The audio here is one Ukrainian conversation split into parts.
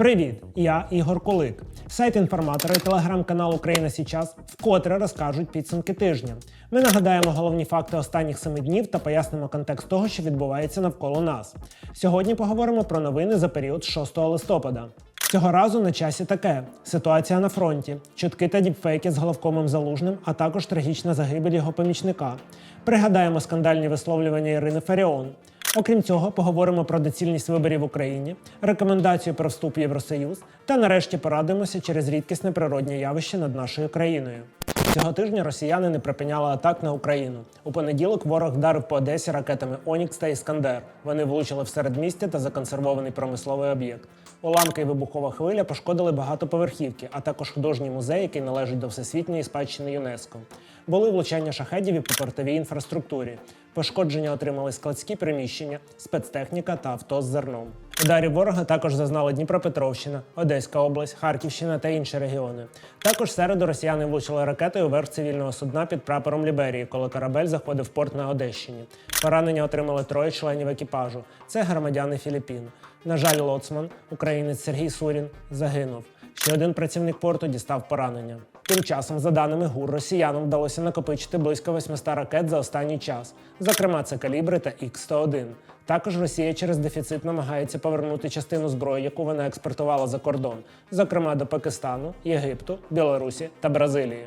Привіт, я Ігор Кулик. Сайт інформатора і телеграм-канал Україна Січас вкотре розкажуть підсумки тижня. Ми нагадаємо головні факти останніх семи днів та пояснимо контекст того, що відбувається навколо нас. Сьогодні поговоримо про новини за період з 6 листопада. Цього разу на часі таке: ситуація на фронті, чутки та діпфейки з головкомом залужним, а також трагічна загибель його помічника. Пригадаємо скандальні висловлювання Ірини Фаріон. Окрім цього, поговоримо про доцільність виборів в Україні, рекомендацію про вступ в Євросоюз та нарешті порадимося через рідкісне природнє явище над нашою країною. Цього тижня росіяни не припиняли атак на Україну. У понеділок ворог вдарив по Одесі ракетами Онікс та Іскандер. Вони влучили в середмістя та законсервований промисловий об'єкт. Уламки і вибухова хвиля пошкодили багатоповерхівки, а також художній музей, який належить до всесвітньої спадщини ЮНЕСКО. Були влучання шахедів і по портовій інфраструктурі. Пошкодження отримали складські приміщення, спецтехніка та авто з зерном. Ударів ворога також зазнали Дніпропетровщина, Одеська область, Харківщина та інші регіони. Також середу росіяни влучили ракетою верх цивільного судна під прапором Ліберії, коли корабель заходив в порт на Одещині. Поранення отримали троє членів екіпажу. Це громадяни Філіппін. На жаль, лоцман, українець Сергій Сурін, загинув. Ще один працівник порту дістав поранення. Тим часом, за даними ГУР, росіянам вдалося накопичити близько 800 ракет за останній час. Зокрема, це калібри та Х-101. Також Росія через дефіцит намагається повернути частину зброї, яку вона експортувала за кордон, зокрема до Пакистану, Єгипту, Білорусі та Бразилії.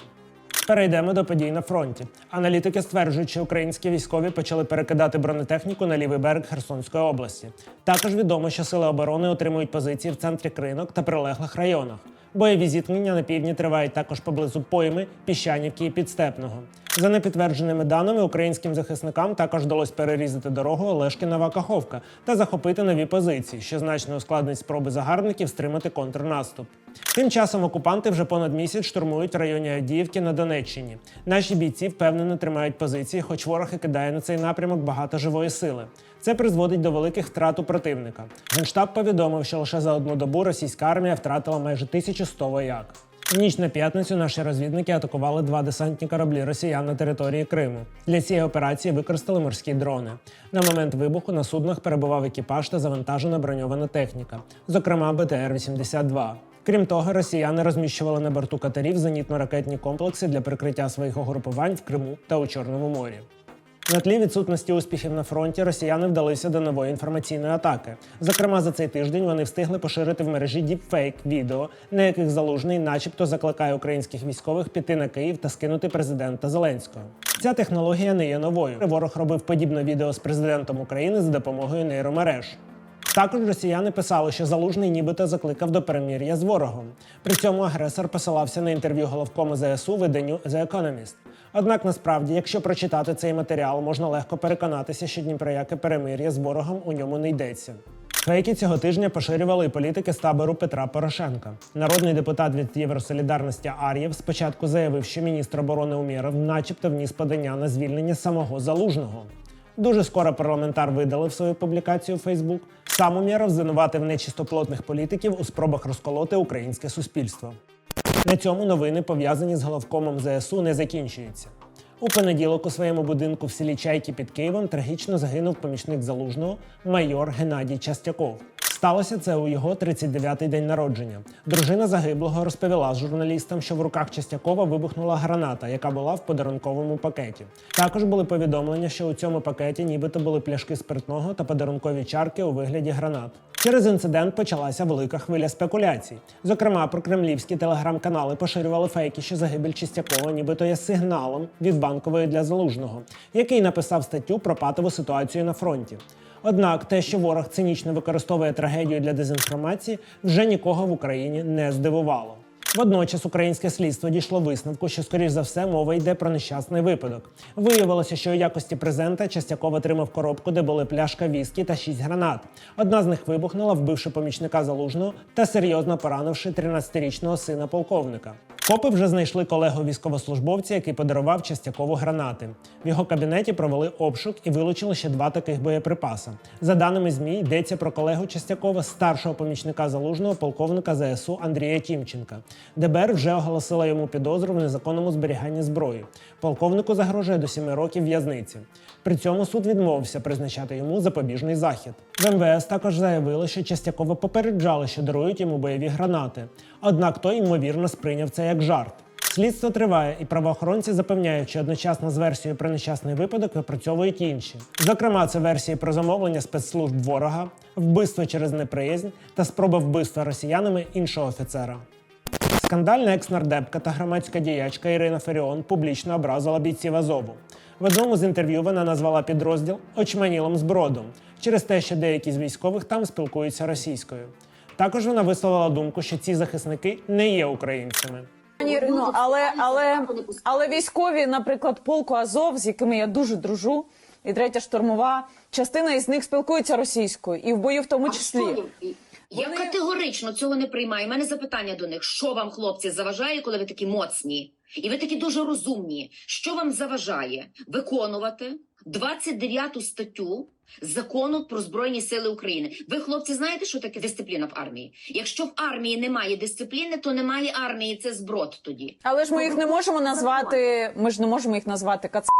Перейдемо до подій на фронті. Аналітики стверджують, що українські військові почали перекидати бронетехніку на лівий берег Херсонської області. Також відомо, що сили оборони отримують позиції в центрі кринок та прилеглих районах. Бойові зіткнення на півдні тривають також поблизу пойми, піщанівки і підстепного. За непідтвердженими даними, українським захисникам також вдалося перерізати дорогу Олешкіна Каховка та захопити нові позиції, що значно ускладнить спроби загарбників стримати контрнаступ. Тим часом окупанти вже понад місяць штурмують в районі Авдіївки на Донеччині. Наші бійці впевнено тримають позиції, хоч ворог і кидає на цей напрямок багато живої сили. Це призводить до великих втрат у противника. Генштаб повідомив, що лише за одну добу російська армія втратила майже 1100 вояк. В ніч на п'ятницю наші розвідники атакували два десантні кораблі росіян на території Криму. Для цієї операції використали морські дрони. На момент вибуху на суднах перебував екіпаж та завантажена броньована техніка, зокрема БТР-82. Крім того, росіяни розміщували на борту катерів зенітно-ракетні комплекси для прикриття своїх угрупувань в Криму та у Чорному морі. На тлі відсутності успіхів на фронті росіяни вдалися до нової інформаційної атаки. Зокрема, за цей тиждень вони встигли поширити в мережі діпфейк відео, на яких залужний, начебто, закликає українських військових піти на Київ та скинути президента Зеленського. Ця технологія не є новою. Ворог робив подібне відео з президентом України за допомогою нейромереж. Також росіяни писали, що залужний нібито закликав до перемір'я з ворогом. При цьому агресор посилався на інтерв'ю головкому ЗСУ виданню The Economist. Однак насправді, якщо прочитати цей матеріал, можна легко переконатися, що ні про яке перемир'я з ворогом у ньому не йдеться. Фейки цього тижня поширювали і політики з табору Петра Порошенка. Народний депутат від Євросолідарності Ар'єв спочатку заявив, що міністр оборони Умєров начебто вніс подання на звільнення самого залужного. Дуже скоро парламентар видалив свою публікацію у Фейсбук. Сам Умєров звинуватив нечистоплотних політиків у спробах розколоти українське суспільство. На цьому новини, пов'язані з головкомом ЗСУ, не закінчуються. У понеділок у своєму будинку в селі Чайки під Києвом трагічно загинув помічник залужного майор Геннадій Частяков. Сталося це у його 39-й день народження. Дружина загиблого розповіла журналістам, що в руках Частякова вибухнула граната, яка була в подарунковому пакеті. Також були повідомлення, що у цьому пакеті нібито були пляшки спиртного та подарункові чарки у вигляді гранат. Через інцидент почалася велика хвиля спекуляцій. Зокрема, про кремлівські телеграм-канали поширювали фейки, що загибель Чистякова нібито є сигналом від банкової для залужного, який написав статтю про патову ситуацію на фронті. Однак те, що ворог цинічно використовує трагедію для дезінформації, вже нікого в Україні не здивувало. Водночас українське слідство дійшло висновку, що, скоріш за все, мова йде про нещасний випадок. Виявилося, що у якості презента Частяков отримав коробку, де були пляшка віскі та шість гранат. Одна з них вибухнула, вбивши помічника залужного та серйозно поранивши 13-річного сина полковника. Копи вже знайшли колегу військовослужбовця, який подарував Частякову гранати. В його кабінеті провели обшук і вилучили ще два таких боєприпаси. За даними ЗМІ, йдеться про колегу Частякова, старшого помічника залужного полковника ЗСУ Андрія Тімченка. ДБР вже оголосила йому підозру в незаконному зберіганні зброї. Полковнику загрожує до 7 років в'язниці. При цьому суд відмовився призначати йому запобіжний захід. В МВС також заявили, що частяково попереджали, що дарують йому бойові гранати. Однак той ймовірно сприйняв це як жарт. Слідство триває, і правоохоронці запевняють, що одночасно з версією про нещасний випадок випрацьовують інші. Зокрема, це версії про замовлення спецслужб ворога, вбивство через неприязнь та спроба вбивства росіянами іншого офіцера. Скандальна екс-нардепка та громадська діячка Ірина Феріон публічно образила бійців Азову. В одному з інтерв'ю вона назвала підрозділ очманілом збродом через те, що деякі з військових там спілкуються російською. Також вона висловила думку, що ці захисники не є українцями. Пані Ірино, але, але, але військові, наприклад, полку Азов, з якими я дуже дружу, і третя штурмова, частина із них спілкується російською, і в бою в тому А числі. Я Вони- категорично цього не приймаю. У мене запитання до них: що вам, хлопці, заважає, коли ви такі моцні? І ви такі дуже розумні. Що вам заважає виконувати 29 статтю закону про збройні сили України? Ви, хлопці, знаєте, що таке дисципліна в армії? Якщо в армії немає дисципліни, то немає армії. Це зброд тоді. Але ж ми їх не можемо назвати. Ми ж не можемо їх назвати кацами.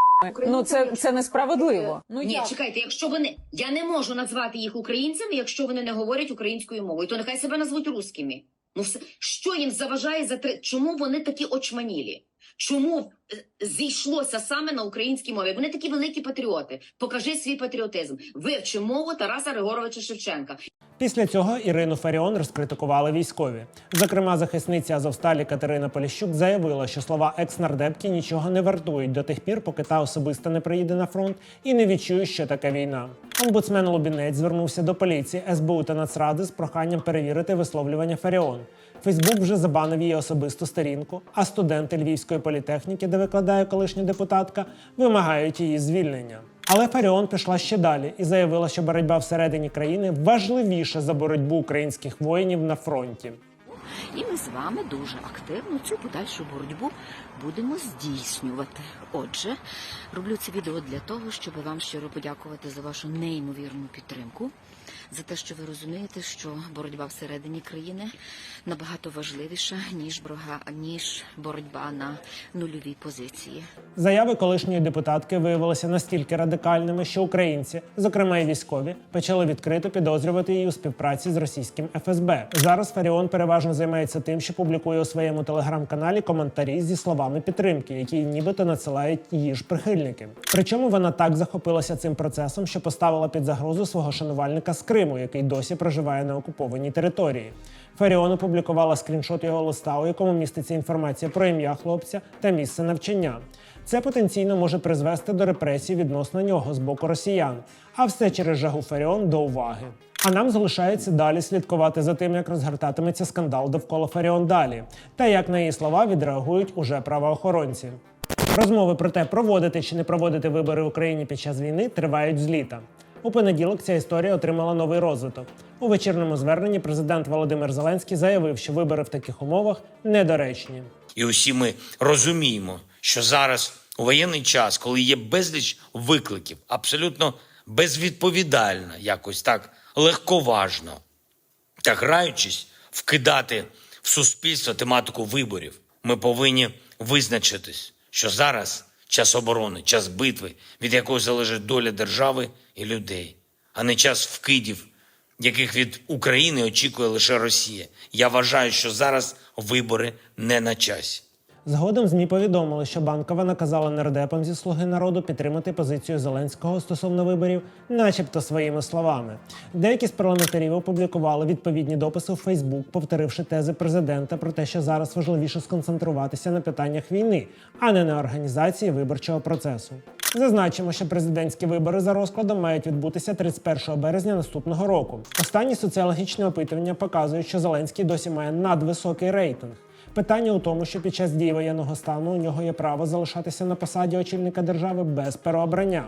Ну це, це несправедливо. Ну Ні, як? чекайте, якщо вони я не можу назвати їх українцями, якщо вони не говорять українською мовою, то нехай себе назвуть русскими. Ну все що їм заважає за три? Чому вони такі очманілі? Чому е, зійшлося саме на українській мові? Вони такі великі патріоти. Покажи свій патріотизм. Вивчи мову Тараса Григоровича Шевченка. Після цього Ірину Фаріон розкритикували військові. Зокрема, захисниця Азовсталі Катерина Поліщук заявила, що слова екс-нардепки нічого не вартують до тих пір, поки та особисто не приїде на фронт і не відчує, що таке війна. Омбудсмен Лубінець звернувся до поліції, СБУ та Нацради з проханням перевірити висловлювання Фаріон. Фейсбук вже забанив її особисту сторінку, а студенти Львівської політехніки, де викладає колишня депутатка, вимагають її звільнення. Але Фаріон пішла ще далі і заявила, що боротьба всередині країни важливіша за боротьбу українських воїнів на фронті. І ми з вами дуже активно цю подальшу боротьбу будемо здійснювати. Отже, роблю це відео для того, щоб вам щиро подякувати за вашу неймовірну підтримку, за те, що ви розумієте, що боротьба всередині країни набагато важливіша ніж брога, ніж боротьба на нульовій позиції. Заяви колишньої депутатки виявилися настільки радикальними, що українці, зокрема і військові, почали відкрито підозрювати її у співпраці з російським ФСБ. Зараз Фаріон переважно займається тим, що публікує у своєму телеграм-каналі коментарі зі словами підтримки, які нібито надсилають її ж прихильники. Причому вона так захопилася цим процесом, що поставила під загрозу свого шанувальника з Криму, який досі проживає на окупованій території. Фаріон опублікувала скріншот його листа, у якому міститься інформація про ім'я хлопця та місце навчання. Це потенційно може призвести до репресій відносно нього з боку росіян, а все через жагу Фаріон до уваги. А нам залишається далі слідкувати за тим, як розгортатиметься скандал довкола Фаріон далі, та як на її слова відреагують уже правоохоронці. Розмови про те, проводити чи не проводити вибори в Україні під час війни тривають з літа. У понеділок ця історія отримала новий розвиток. У вечірньому зверненні президент Володимир Зеленський заявив, що вибори в таких умовах недоречні. І усі ми розуміємо, що зараз у воєнний час, коли є безліч викликів, абсолютно безвідповідально, якось так легковажно та граючись, вкидати в суспільство тематику виборів, ми повинні визначитись, що зараз час оборони, час битви, від якої залежить доля держави і людей, а не час вкидів, яких від України очікує лише Росія. Я вважаю, що зараз вибори не на часі. Згодом ЗМІ повідомили, що банкова наказала нардепам зі слуги народу підтримати позицію Зеленського стосовно виборів, начебто своїми словами. Деякі з парламентарів опублікували відповідні дописи у Фейсбук, повторивши тези президента про те, що зараз важливіше сконцентруватися на питаннях війни, а не на організації виборчого процесу. Зазначимо, що президентські вибори за розкладом мають відбутися 31 березня наступного року. Останні соціологічні опитування показують, що Зеленський досі має надвисокий рейтинг. Питання у тому, що під час дії воєнного стану у нього є право залишатися на посаді очільника держави без переобрання.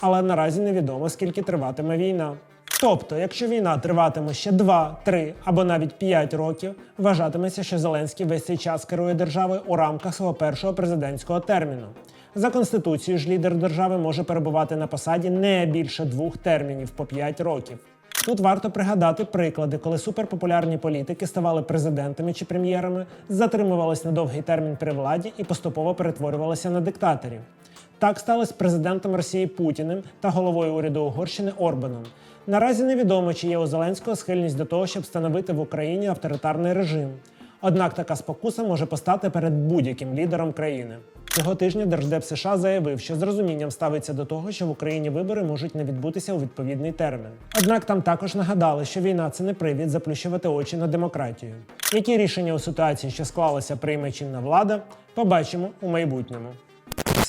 Але наразі невідомо, скільки триватиме війна. Тобто, якщо війна триватиме ще 2, 3 або навіть 5 років, вважатиметься, що Зеленський весь цей час керує державою у рамках свого першого президентського терміну. За конституцією ж лідер держави може перебувати на посаді не більше двох термінів по 5 років. Тут варто пригадати приклади, коли суперпопулярні політики ставали президентами чи прем'єрами, затримувались на довгий термін при владі і поступово перетворювалися на диктаторів. Так сталося президентом Росії Путіним та головою уряду Угорщини Орбаном. Наразі невідомо, чи є у Зеленського схильність до того, щоб встановити в Україні авторитарний режим. Однак така спокуса може постати перед будь-яким лідером країни. Цього тижня Держдеп США заявив, що з розумінням ставиться до того, що в Україні вибори можуть не відбутися у відповідний термін. Однак там також нагадали, що війна це не привід заплющувати очі на демократію. Які рішення у ситуації, що склалася, прийме чинна влада, побачимо у майбутньому.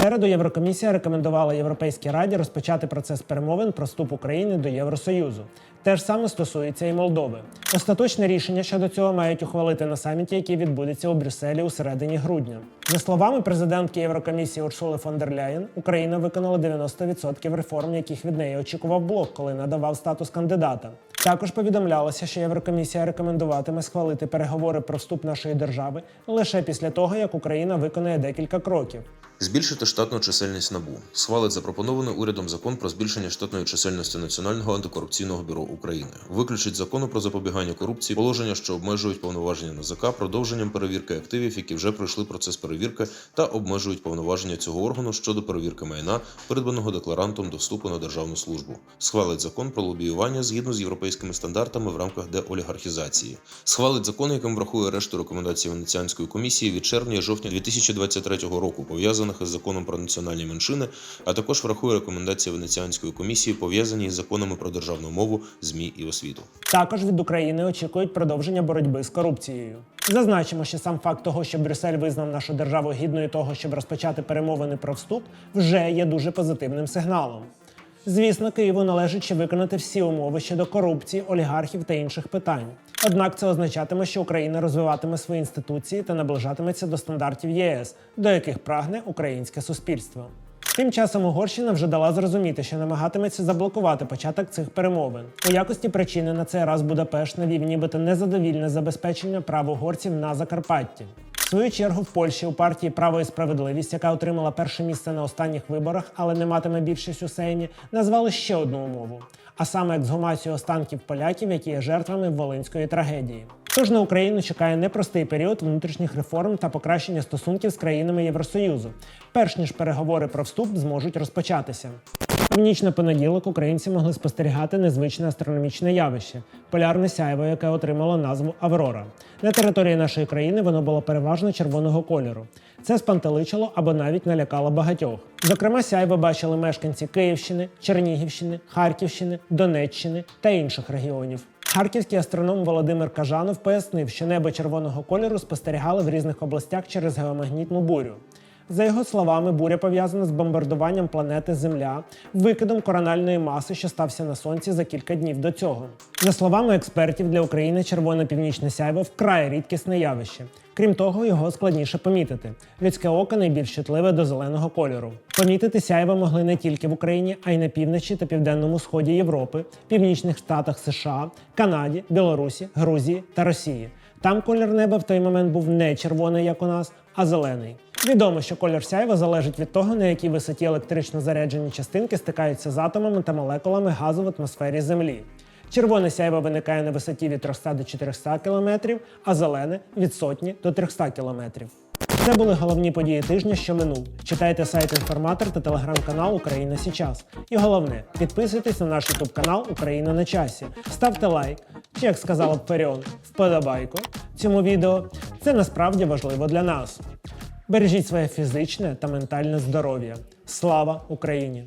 Середу Єврокомісія рекомендувала Європейській раді розпочати процес перемовин про вступ України до Євросоюзу. Те ж саме стосується і Молдови. Остаточне рішення щодо цього мають ухвалити на саміті, який відбудеться у Брюсселі у середині грудня. За словами президентки Єврокомісії Урсули фон дер Ляєн, Україна виконала 90% реформ, яких від неї очікував блок, коли надавав статус кандидата. Також повідомлялося, що Єврокомісія рекомендуватиме схвалити переговори про вступ нашої держави лише після того, як Україна виконає декілька кроків. Збільшити штатну чисельність НАБУ. Схвалить запропонований урядом закон про збільшення штатної чисельності Національного антикорупційного бюро України. Виключить закону про запобігання корупції положення, що обмежують повноваження НАЗК продовженням перевірки активів, які вже пройшли процес перевірки, та обмежують повноваження цього органу щодо перевірки майна, придбаного декларантом до вступу на державну службу. Схвалить закон про лобіювання згідно з європейськими стандартами в рамках деолігархізації. Схвалить закон, яким врахує решту рекомендацій Венеціанської комісії від червня і жовтня 2023 року, пов'язаних із законом про національні меншини, а також врахує рекомендації Венеціанської комісії, пов'язані із законами про державну мову, змі і освіту. Також від України очікують продовження боротьби з корупцією. Зазначимо, що сам факт того, що Брюссель визнав нашу державу гідною того, щоб розпочати перемовини про вступ, вже є дуже позитивним сигналом. Звісно, Києву належить ще виконати всі умови щодо корупції, олігархів та інших питань. Однак це означатиме, що Україна розвиватиме свої інституції та наближатиметься до стандартів ЄС, до яких прагне українське суспільство. Тим часом Угорщина вже дала зрозуміти, що намагатиметься заблокувати початок цих перемовин. У якості причини на цей раз Будапешт навів нібито незадовільне забезпечення прав угорців на Закарпатті. Свою чергу в Польщі у партії Право і справедливість, яка отримала перше місце на останніх виборах, але не матиме більшість у Сеймі, назвали ще одну умову, а саме ексгумацію останків поляків, які є жертвами волинської трагедії. Тож на Україну чекає непростий період внутрішніх реформ та покращення стосунків з країнами Євросоюзу, перш ніж переговори про вступ зможуть розпочатися. В ніч на понеділок українці могли спостерігати незвичне астрономічне явище полярне сяйво, яке отримало назву Аврора. На території нашої країни воно було переважно червоного кольору. Це спантеличило або навіть налякало багатьох. Зокрема, сяйво бачили мешканці Київщини, Чернігівщини, Харківщини, Донеччини та інших регіонів. Харківський астроном Володимир Кажанов пояснив, що небо червоного кольору спостерігали в різних областях через геомагнітну бурю. За його словами, буря пов'язана з бомбардуванням планети Земля, викидом корональної маси, що стався на сонці за кілька днів до цього. За словами експертів, для України червоно-північне сяйво вкрай рідкісне явище. Крім того, його складніше помітити. Людське око найбільш чутливе до зеленого кольору. Помітити сяйво могли не тільки в Україні, а й на півночі та південному сході Європи, північних штатах США, Канаді, Білорусі, Грузії та Росії. Там колір неба в той момент був не червоний, як у нас, а зелений. Відомо, що колір сяйва залежить від того, на якій висоті електрично заряджені частинки стикаються з атомами та молекулами газу в атмосфері Землі. Червоне сяйво виникає на висоті від 300 до 400 км, а зелене від сотні до 300 км. Це були головні події тижня, що минув. Читайте сайт інформатор та телеграм-канал Україна Січас. І головне, підписуйтесь на наш ютуб канал Україна на часі. Ставте лайк, чи як сказала б Феріон, вподобайку цьому відео. Це насправді важливо для нас. Бережіть своє фізичне та ментальне здоров'я. Слава Україні!